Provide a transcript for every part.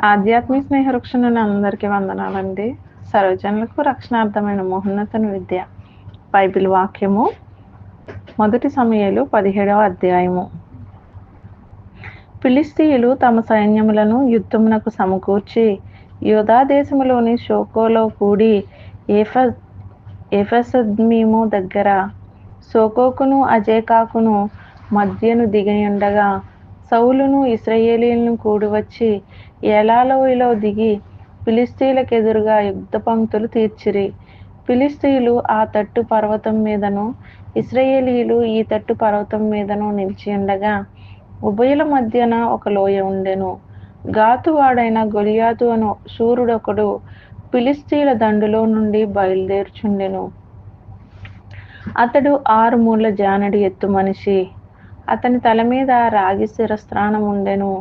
ఆధ్యాత్మిక స్నేహవృక్షణుని అందరికీ వందనాలండి. సర్వజనులకు రక్షణార్థమైన మహోన్నతన విద్య. బైబిల్ వాక్యము మొదటి సమయాలు పదిహేడవ అధ్యాయము. ఫిలిస్తీయులు తమ సైన్యములను యుద్ధమునకు సమకూర్చి యోధా దేశములోని షోకోలో కూడి ఏఫ ఎఫసద్మీము దగ్గర సోకోకును అజేకాకును మధ్యను దిగియుండగా సౌలును ఇస్రయేలీలను కూడివచ్చి ఏలాలోయలో దిగి ఫిలిస్తీయులకు ఎదురుగా యుద్ధ పంక్తులు తీర్చిరి. ఫిలిస్తీయులు ఆ తట్టు పర్వతం మీదను ఇస్రయేలీలు ఈ తట్టు పర్వతం మీదను నిలిచి ఉండగా ఉభయుల మధ్యన ఒక లోయ ఉండెను. గాతువాడైన గొలియాతు అను శూరుడొకడు ఫిలిస్తీయుల దండులో నుండి బయలుదేరుచుండెను. అతడు ఆరు మూల జానడి ఎత్తు మనిషి. అతని తల మీద రాగి శిరస్త్రాణం ఉండెను.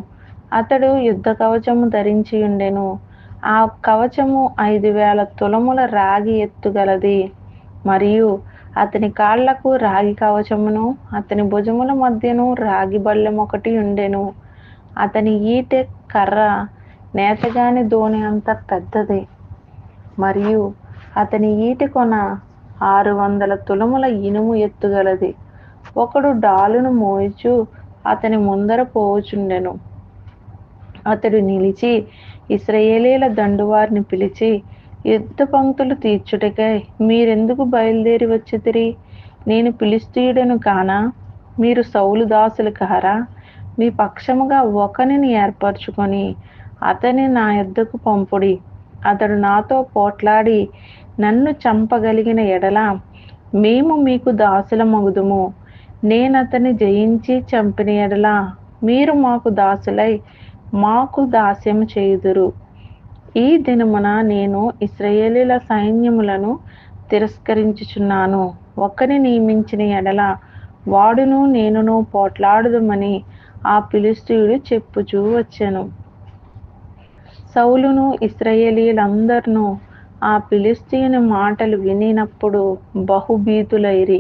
అతడు యుద్ధ కవచము ధరించి ఉండెను. ఆ కవచము ఐదు వేల తులముల రాగి ఎత్తుగలది మరియు అతని కాళ్ళకు రాగి కవచమును అతని భుజముల మధ్యను రాగి బల్లెం ఒకటి ఉండెను. అతని ఈటె కర్ర నేతగాని దోణి అంత పెద్దది. మరియు అతని ఈటి కొన ఆరు వందల తులముల ఇనుము ఎత్తుగలది ఒకడు డాలును మోయిచు అతని ముందర పోవుచుండెను. అతడు నిలిచి ఇస్రయేలీల దండువారిని పిలిచి యుద్ధ పంక్తులు తీర్చుటకై మీరెందుకు బయలుదేరి వచ్చితిరి? నేను పిలిస్తీయుడను కానా? మీరు సౌలు దాసులు కారా? మీ పక్షముగా ఒకనిని ఏర్పరచుకొని అతని నా యుద్ధకు పంపుడి. అతడు నాతో పోట్లాడి నన్ను చంపగలిగిన ఎడల మేము మీకు దాసుల మగుదుము నేనతని జయించి చంపిన ఎడల మీరు మాకు దాసులై మాకు దాస్యం చేయుదురు. ఈ దినమున నేను ఇస్రయేలీల సైన్యములను తిరస్కరించుచున్నాను. ఒకని నియమించిన ఎడల వాడును నేనును పోట్లాడుదమని ఆ పిలిస్తీయుడు చెప్పుచూ వచ్చాను. సౌలును ఇస్రయేలీలందరినూ ఆ పిలిస్తీయుని మాటలు వినినప్పుడు బహుభీతులైరి.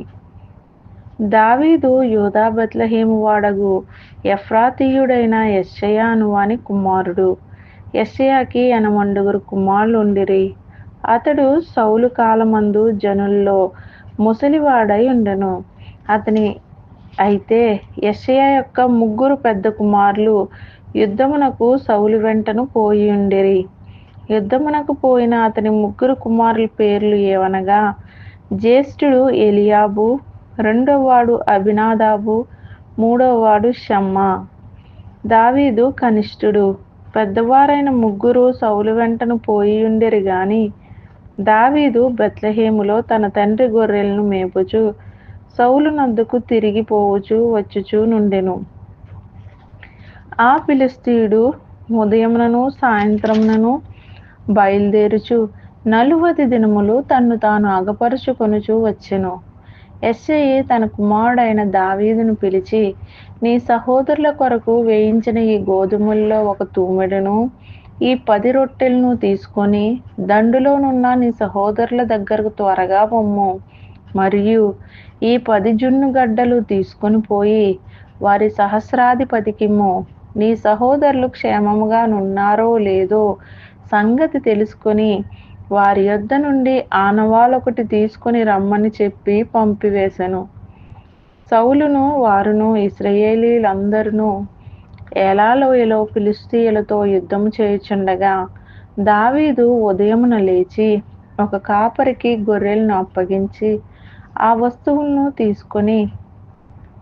దావీదు యూదా బత్లహేము వాడగు ఎఫ్రాతీయుడైన యెషయాను అనువాని కుమారుడు. ఎస్సయాకి ఎనమండుగురు కుమారులు ఉండిరి అతడు సౌలు కాలమందు జనుల్లో ముసలివాడై ఉండెను. అతని అయితే ఎస్సయ యొక్క ముగ్గురు పెద్ద కుమారులు యుద్ధమునకు సౌలు వెంటను పోయి ఉండిరి. యుద్ధమునకు పోయిన అతని ముగ్గురు కుమారుల పేర్లు ఏవనగా జ్యేష్ఠుడు ఎలియాబు రెండోవాడు అభినాదాబు మూడోవాడు షమ్మా. దావీదు కనిష్ఠుడు. పెద్దవారైన ముగ్గురు సౌలు వెంటను పోయి ఉండేరు గాని దావీదు బెత్లహేములో తన తండ్రి గొర్రెలను మేపుచు సౌలు నందుకు తిరిగిపోవచ్చు వచ్చుచు వచ్చుచూ నుండెను. ఆ ఫిలిస్తీయుడు ఉదయమునను సాయంత్రమునను బయలుదేరుచు నలువది దినములు తన్ను తాను అగపరుచుకొనుచు వచ్చెను. ఎస్ఐ తన కుమారుడైన దావీదును పిలిచి నీ సహోదరుల కొరకు వేయించిన ఈ గోధుమల్లో ఒక తూమెడును ఈ పది రొట్టెలను తీసుకొని దండులోనున్న నీ సహోదరుల దగ్గరకు త్వరగా పొమ్ము. మరియు ఈ పది జున్ను గడ్డలు తీసుకొని పోయి వారి సహస్రాధిపతికిమ్ము నీ సహోదరులు క్షేమముగా నున్నారో లేదో సంగతి తెలుసుకొని వారి యొద్ద నుండి ఆనవాలొకటి తీసుకొని రమ్మని చెప్పి పంపివేశను సౌలును వారును ఇస్రయేలీలందరూ ఏలాలోయలో ఫిలిస్తీయులతో యుద్ధం చేయుచుండగా దావీదు ఉదయమున లేచి ఒక కాపరికి గొర్రెలను అప్పగించి ఆ వస్తువులను తీసుకొని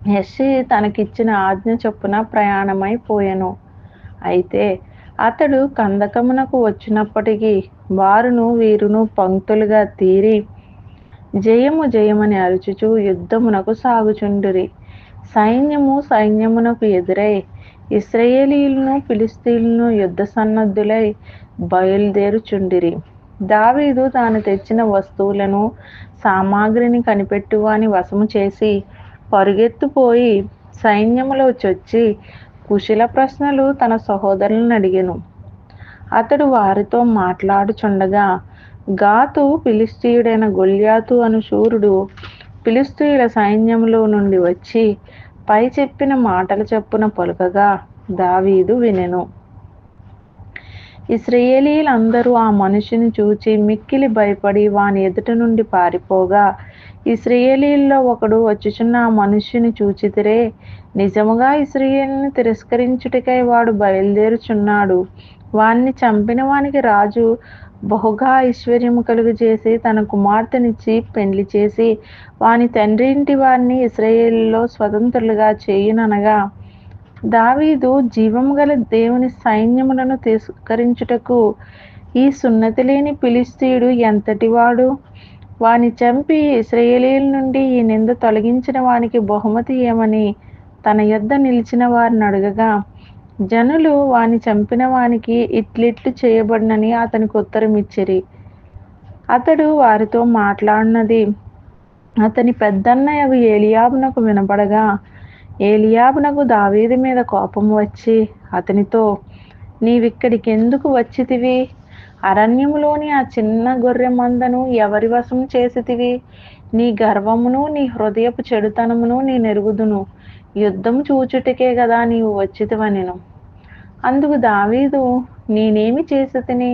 యెషి తనకిచ్చిన ఆజ్ఞ చొప్పున ప్రయాణమైపోయాను అయితే అతడు కందకమునకు వచ్చినప్పటికీ వారును వీరును పంక్తులుగా తీరి జయము జయమని అరుచుచు యుద్ధమునకు సాగుచుండిరి. సైన్యము సైన్యమునకు ఎదురై ఇస్రయేలీలను ఫిలిస్తీన్లను యుద్ధ సన్నద్ధులై బయలుదేరుచుండిరి. దావీదు తాను తెచ్చిన వస్తువులను సామాగ్రిని కనిపెట్టువాని వశము చేసి పరుగెత్తుపోయి సైన్యములో చొచ్చి కుశల ప్రశ్నలు తన సహోదరులను అడిగెను. అతడు వారితో మాట్లాడుచుండగా గాతు ఫిలిస్తీయుడైన గొల్యాతు అను శూరుడు ఫిలిస్తీయుల సైన్యంలో నుండి వచ్చి పై చెప్పిన మాటల చెప్పున పలుకగా దావీదు వినెను. ఇస్రయేలీలందరూ ఆ మనిషిని చూచి మిక్కిలి భయపడి వాని ఎదుట నుండి పారిపోగా ఇస్రయేలీల్లో ఒకడు వచ్చుచున్న ఆ మనుష్యుని చూచితిరే నిజముగా ఇస్రయేల్ని తిరస్కరించుటకై వాడు బయలుదేరుచున్నాడు. వాణ్ణి చంపిన వానికి రాజు బహుగా ఐశ్వర్యము కలుగు చేసి తన కుమార్తెనిచ్చి పెండ్లి చేసి వాని తండ్రి ఇంటి వారిని ఇస్రాయేల్లో స్వతంత్రులుగా చేయుననగా దావీదు జీవం గల దేవుని సైన్యములను తిరస్కరించుటకు ఈ సున్నతి లేని పిలిస్తీయుడు ఎంతటివాడు? వాని చంపి ఇస్రాయేలీల నుండి ఈ నింద తొలగించిన వానికి బహుమతి ఏమని తన యొద్ద నిలిచిన వారిని అడగగా జనులు వాని చంపిన వానికి ఇట్లిట్లు చేయబడినని అతనికి ఉత్తరం ఇచ్చిరి. అతడు వారితో మాట్లాడినది అతని పెద్దన్నయ్యకు ఏలియాబునకు వినపడగా ఏలియాబునకు దావీది మీద కోపం వచ్చి అతనితో నీవిక్కడికి ఎందుకు వచ్చితివి? అరణ్యములోని ఆ చిన్న గొర్రె మందను ఎవరి వశం చేసితివి? నీ గర్వమును నీ హృదయపు చెడుతనమును నీ నెరుగుదును యుద్ధం చూచుటకే కదా నీవు వచ్చితివనెను. అందుకు దావీదు నేనేమి చేసి తిని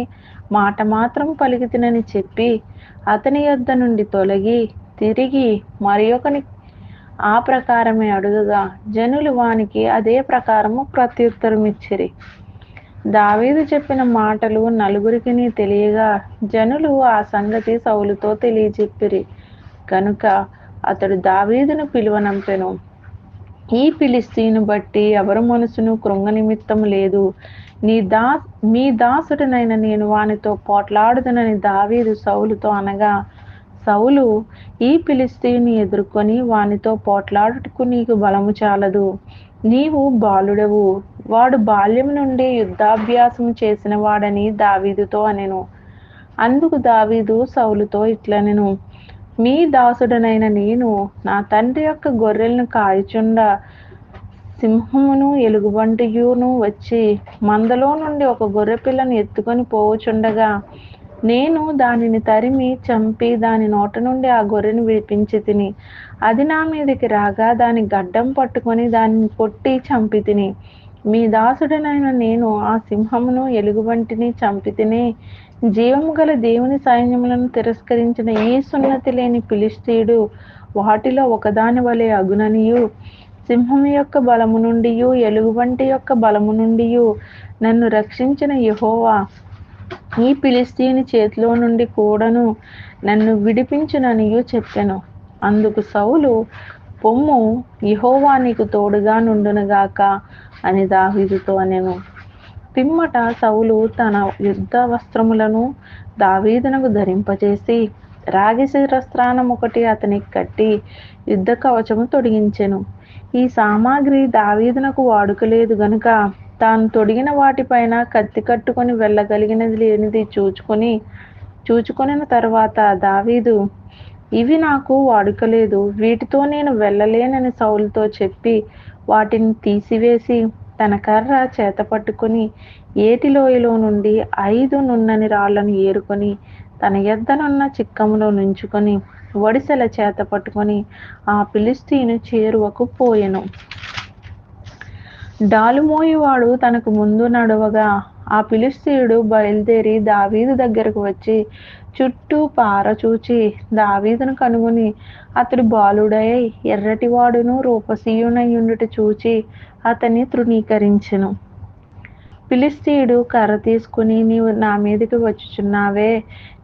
మాట మాత్రం పలికితినని చెప్పి అతని యొద్ద నుండి తొలగి తిరిగి మరి ఒకని ఆ ప్రకారమే అడుగుగా జనులు వానికి అదే ప్రకారము ప్రత్యుత్తరం ఇచ్చిరి దావీదు చెప్పిన మాటలు నలుగురికి తెలియగా జనులు ఆ సంగతి సౌలుతో తెలియజెప్పిరి కనుక అతడు దావీదును పిలువనంపెను. ఈ పిలిస్తీను బట్టి ఎవరి మనసును కృంగ నిమిత్తం లేదు. నీ దా మీ దాసుడనైన నేను వానితో పోట్లాడుదనని దావీదు సౌలుతో అనగా సౌలు ఈ పిలిస్తీని ఎదుర్కొని వానితో పోట్లాడుటకు నీకు బలము చాలదు. నీవు బాలుడవు. వాడు బాల్యం నుండి యుద్ధాభ్యాసం చేసిన వాడని దావీదుతో అనెను. అందుకు దావీదు సౌలుతో ఇట్లనెను. మీ దాసుడనైన నేను నా తండ్రి యొక్క గొర్రెలను కాయచుండ సింహమును ఎలుగుబంటియును వచ్చి మందలో నుండి ఒక గొర్రె పిల్లను ఎత్తుకొని పోవుచుండగా నేను దానిని తరిమి చంపి దాని నోట నుండి ఆ గొర్రెను విడిపించి తిని అది నా మీదకి రాగా దాని గడ్డం పట్టుకొని దానిని కొట్టి చంపి తిని మీ దాసుడనైన నేను ఆ సింహమును ఎలుగుబంటిని చంపితినే. జీవము గల దేవుని సైన్యములను తిరస్కరించిన ఈ సున్నతి లేని పిలిస్తీయుడు వాటిలో ఒకదాని వలె అగుననియు. సింహం యొక్క బలము నుండి ఎలుగుబంటి యొక్క బలము నుండి నన్ను రక్షించిన యహోవా. ఈ పిలిస్తీని చేతిలో నుండి కూడాను నన్ను విడిపించుననియు చెప్పెను. అందుకు సౌలు పొమ్ము యహోవా నీకు తోడుగా నుండునుగాక అని దావీదుతో అనెను. పిమ్మట సౌలు తన యుద్ధ వస్త్రములను దావీదునకు ధరింపజేసి రాగి శిరస్త్రానం ఒకటి అతనికి కట్టి యుద్ధ కవచము తొడిగించెను. ఈ సామాగ్రి దావీదునకు వాడుకలేదు గనుక తాను తొడిగిన వాటిపైన కత్తి కట్టుకొని వెళ్ళగలిగినది లేనిది చూచుకొని చూచుకొనిన తర్వాత దావీదు ఇవి నాకు వాడుకలేదు వీటితో నేను వెళ్ళలేనని సౌలుతో చెప్పి వాటిని తీసివేసి తన కర్ర చేత పట్టుకొని ఏటిలోయలో నుండి ఐదు నున్నని రాళ్ళను ఏరుకొని తన ఎద్దనున్న చిక్కములో నుంచుకొని వడిసెల చేత పట్టుకొని ఆ పిలిస్తీను చేరువకు పోయెను. డాలుమోయివాడు తనకు ముందు నడవగా ఆ పిలిస్తీయుడు బయలుదేరి దావీదు దగ్గరకు వచ్చి చుట్టూ పారచూచి దావీదును కనుగొని అతడు బాలుడై ఎర్రటివాడును రూపసీయునై చూచి అతన్ని తృణీకరించెను. ఫిలిస్తీయుడు కర్ర తీసుకుని నీవు నా మీదకి వచ్చుచున్నావే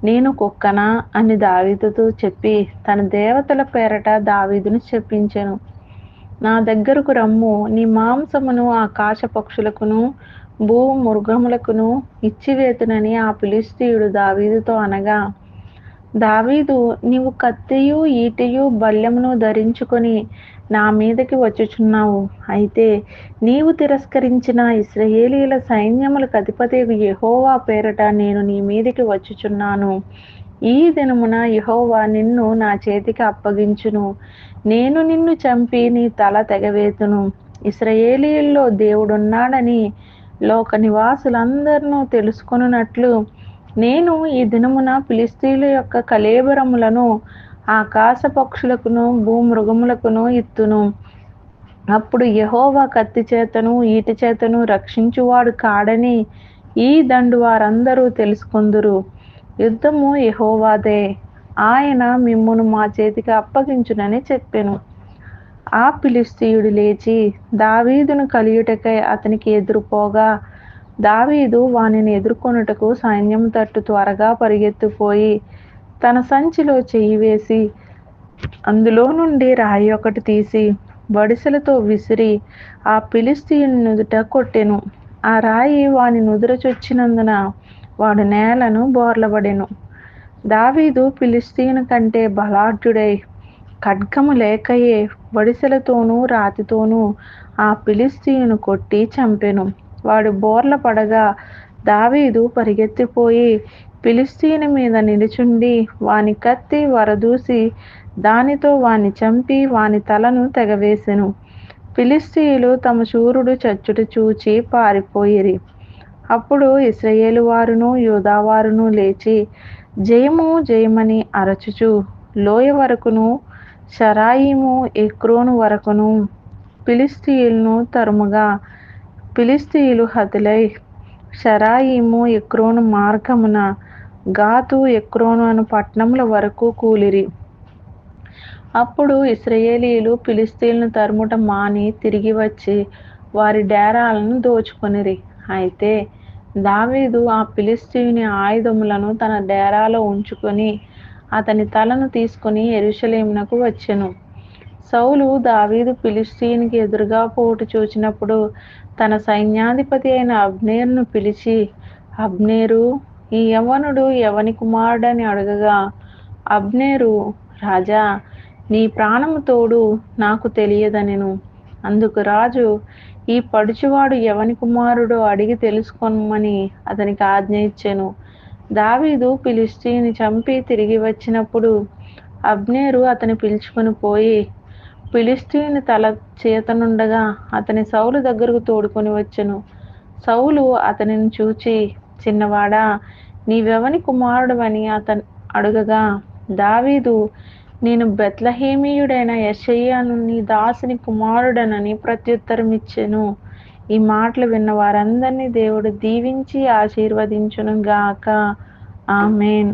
నేను కుక్కనా? అని దావీదుతో చెప్పి తన దేవతల పేరట దావీదును చెప్పించెను. నా దగ్గరకు రమ్ము నీ మాంసమును ఆకాశ పక్షులకును భూ మృగములకును ఇచ్చివేతునని ఆ ఫిలిస్తీయుడు దావీదుతో అనగా దావీదు నీవు కత్తియు ఈటెయు బల్యమును ధరించుకొని నా మీదకి వచ్చుచున్నావు. అయితే నీవు తిరస్కరించిన ఇస్రయేలీల సైన్యములకు అధిపతి యెహోవా పేరట నేను నీ మీదకి వచ్చుచున్నాను. ఈ దినమున యహోవా నిన్ను నా చేతికి అప్పగించును. నేను నిన్ను చంపి నీ తల తెగవేతును. ఇస్రయేలీల్లో దేవుడున్నాడని లోక నివాసులందరినూ తెలుసుకొనున్నట్లు నేను ఈ దినమున ఫిలిస్తీన్ల యొక్క కలేబరములను ఆకాశ పక్షులకును భూమృగములకును ఇత్తును. అప్పుడు యహోవా కత్తి చేతను ఈటి చేతను రక్షించువాడు కాడని ఈ దండు వారందరూ తెలుసుకొందురు. యుద్ధము యహోవాదే. ఆయన మిమ్మును మా చేతికి అప్పగించునని చెప్పాను. ఆ పిలిస్తీయుడు లేచి దావీదును కలియుటకై అతనికి ఎదురుపోగా దావీదు వానిని ఎదుర్కొనుటకు సైన్యం తట్టు త్వరగా పరిగెత్తిపోయి తన సంచిలో చెయ్యి వేసి అందులో నుండి రాయి ఒకటి తీసి బడిసెలతో విసిరి ఆ ఫిలిస్తీయుని నుదుట కొట్టెను. ఆ రాయి వాని నుదుర చొచ్చినందున వాడు నేలను బోర్లబడెను. దావీదు పిలిస్తీను కంటే బలాఢ్యుడై ఖడ్గము లేకయే వడిసెలతోనూ రాతితోనూ ఆ ఫిలిస్తీయును కొట్టి చంపెను. వాడు బోర్ల పడగా దావీదు పరిగెత్తిపోయి పిలిస్తీని మీద నిలుచుండి వాని కత్తి వరదూసి దానితో వాని చంపి వాని తలను తెగవేసెను. ఫిలిస్తీయులు తమ శూరుడు చచ్చుట చూచి పారిపోయిరి. అప్పుడు ఇస్రయేలు వారును యూదావారును లేచి జయము జయమని అరచుచు లోయ వరకును షరాయిము ఎక్రోను వరకును ఫిలిస్తీయులను తరుముగా ఫిలిస్తీయులు హతులై షరాయిము ఎక్రోను మార్గమున గాతు ఎక్రోను అను పట్టణముల వరకు కూలిరి. అప్పుడు ఇస్రయేలీలు ఫిలిస్తీన్లను తరుముట మాని తిరిగి వచ్చి వారి డేరాలను దోచుకొనిరి. అయితే దావీదు ఆ ఫిలిస్తీయుని ఆయుధములను తన డేరాలో ఉంచుకొని అతని తలను తీసుకొని ఎరుషలేమునకు వచ్చెను. సౌలు దావీదు ఫిలిస్తీన్కి ఎదురుగా పోటు చూచినప్పుడు తన సైన్యాధిపతి అయిన అబ్నేర్ను పిలిచి అబ్నేరు ఈ యవనుడు ఎవని కుమారుడని అడగగా అబ్నేరు రాజా నీ ప్రాణము తోడు నాకు తెలియదనెను. అందుకు రాజు ఈ పడుచువాడు ఎవని కుమారుడో అడిగి తెలుసుకొనమని అతనికి ఆజ్ఞ ఇచ్చాను. దావీదు పిలిస్తీని చంపి తిరిగి వచ్చినప్పుడు అబ్నేరు అతని పిలుచుకొని పోయి పిలిస్తీని తల చేతనుండగా అతని సౌలు దగ్గరకు తోడుకొని వచ్చెను. సౌలు అతనిని చూచి చిన్నవాడా నీవెవని కుమారుడవని అతను అడుగగా దావీదు నేను బెత్లహేమీయుడైన యశయ్యను నీ దాసుని కుమారుడనని ప్రత్యుత్తరం ఇచ్చెను ఈ మాటలు విన్న వారందరినీ దేవుడు దీవించి ఆశీర్వదించును గాక ఆమెన్.